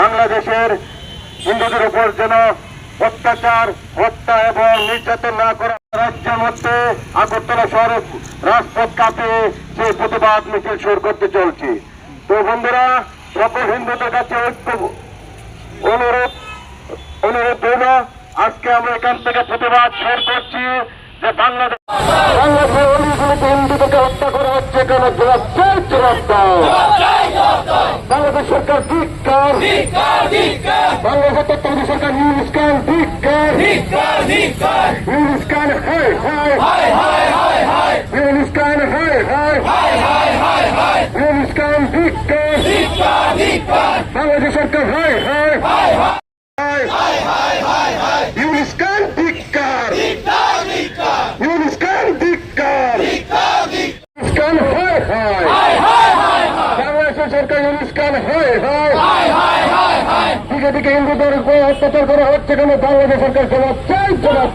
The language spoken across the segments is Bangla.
বাংলাদেশের হিন্দুদের উপর যেন অত্যাচার, হত্যা এবং নির্যাতন না করা রাজ্যের মধ্যে আগরতলা শহরে রাজপথ কাঁপিয়ে সেই প্রতিবাদ মিছিল শুরু করতে চলছে। তো বন্ধুরা, সকল হিন্দুদের কাছে ঐক্য অনুরোধ অনুরোধ রইল। আজকে আমরা এখান থেকে প্রতিবাদ শেয়ার করছি যে বাংলাদেশ বাংলাদেশের হিন্দুদেরকে হত্যা করা হচ্ছে কেন? জবাব জবাব দাও বাংলাদেশ সরকার ধিক্কার। বাংলাদেশের তত্ত্বাবধায়ক সরকার নিউজ খান ধিক্কার। নিউজ খান হায় হায়। নিউজ খান হায় হায়। নিউজ খান ধিক্কার। বাংলাদেশ সরকার হায় হায়। ইউনিস খান ধিক্কার ইউনিস খান ধিক্কার ইউনিস খান হায় হায় বাংলাদেশের সরকার হায় হায় দিকে হিন্দুদের উপর অত্যাচার করা হচ্ছে কেন? বাংলাদেশ সরকার জবাব চাই জবাব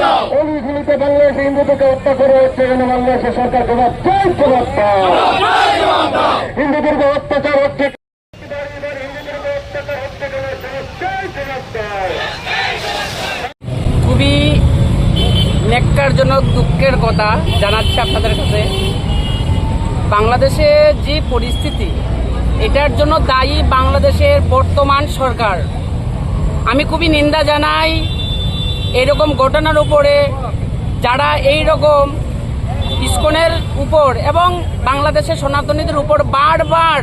দাও। অলিগুলিতে বাংলাদেশে হিন্দুদেরকে হত্যা করা হচ্ছে কেন? বাংলাদেশের সরকার জবাব চাই জবাব দাও। হিন্দুদেরকে অত্যাচার হচ্ছে হিন্দুদেরকে অত্যাচার হচ্ছে কেন? জবাব চাই জবাব দাও খুবই নেককারজনক দুঃখের কথা জানাচ্ছি আপনাদের কাছে। বাংলাদেশে যে পরিস্থিতি, এটার জন্য দায়ী বাংলাদেশের বর্তমান সরকার। আমি খুবই নিন্দা জানাই এরকম ঘটনার উপরে, যারা এই রকম ইস্কনের উপর এবং বাংলাদেশের সনাতনীদের উপর বারবার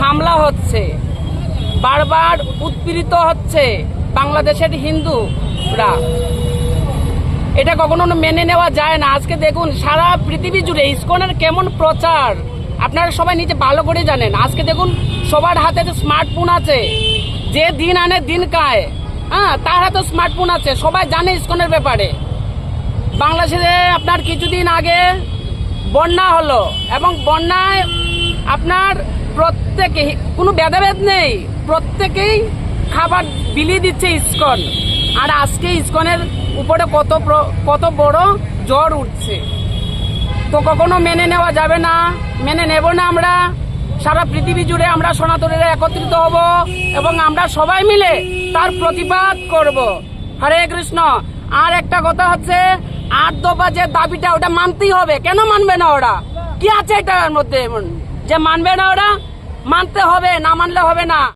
হামলা হচ্ছে, বারবার উৎপীড়িত হচ্ছে বাংলাদেশের হিন্দুরা। এটা কখনো মেনে নেওয়া যায় না। আজকে দেখুন, সারা পৃথিবী জুড়ে ইসকনের কেমন প্রচার? আপনারা সবাই নিজে ভালো করে জানেন। আজকে দেখুন, সবার হাতে যে স্মার্টফোন আছে, যে দিন আনে দিন খায়। হ্যাঁ তার হাতে স্মার্টফোন আছে। সবাই জানে ইসকনের ব্যাপারে। বাংলাদেশে আপনার কিছুদিন আগে বন্যা হলো এবং বন্যায় আপনার প্রত্যেকে, কোনো ভেদাভেদ নেই। প্রত্যেকেই খাবার বিলিয়ে দিচ্ছে ইসকন। আর আজকে ইসকনের উপরে কত কত বড় জ্বর উঠছে। তো কখনো মেনে নেওয়া যাবে না। মেনে নেব না আমরা। সারা পৃথিবী জুড়ে আমরা সনাতনীরা একত্রিত হব এবং আমরা সবাই মিলে তার প্রতিবাদ করব। হরে কৃষ্ণ। আর একটা কথা হচ্ছে, আট দফা যে দাবিটা ওটা মানতেই হবে। কেন মানবে না ওরা? কি আছে এটার মধ্যে? এমন? যে মানবে না ওরা? মানতে হবে, না মানলে হবে না।